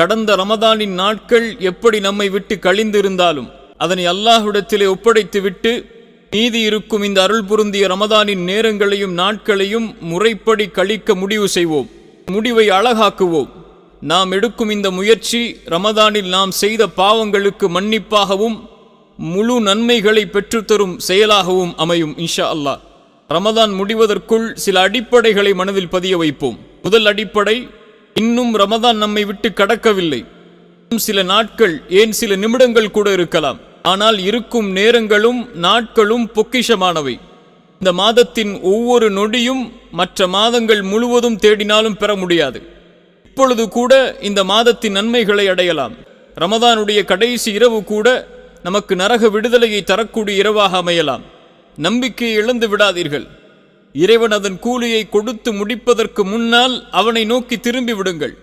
கடந்த ரமதானின் நாட்கள் எப்படி நம்மை விட்டு கழிந்திருந்தாலும் அதனை அல்லாஹுடத்திலே ஒப்படைத்துவிட்டு மீதி இருக்கும் இந்த அருள் பொருந்திய ரமதானின் நேரங்களையும் நாட்களையும் முறைப்படி கழிக்க முடிவு செய்வோம் முடிவை அழகாக்குவோம். நாம் எடுக்கும் இந்த முயற்சி ரமதானில் நாம் செய்த பாவங்களுக்கு மன்னிப்பாகவும் முழு நன்மைகளை பெற்றுத்தரும் செயலாகவும் அமையும் இன்ஷா அல்லாஹ் ரமதான் முடிவதற்குள் சில அடிப்படைகளை மனதில் பதிய வைப்போம். முதல் அடிப்படை இன்னும் ரமதான் நம்மை விட்டு கடக்கவில்லை. இன்னும் சில நாட்கள் ஏன் சில நிமிடங்கள் கூட இருக்கலாம். ஆனால் இருக்கும் நேரங்களும் நாட்களும் பொக்கிஷமானவை. இந்த மாதத்தின் ஒவ்வொரு நொடியும் மற்ற மாதங்கள் முழுவதும் தேடினாலும் பெற முடியாது. இப்பொழுது கூட இந்த மாதத்தின் நன்மைகளை அடையலாம். ரமதானுடைய கடைசி இரவு கூட நமக்கு நரக விடுதலையை தரக்கூடிய இரவாக அமையலாம். நம்பிக்கையை இழந்து விடாதீர்கள். இறைவன் அதன் கூலியை கொடுத்து முடிப்பதற்கு முன்னால் அவனை நோக்கி திரும்பி விடுங்கள்.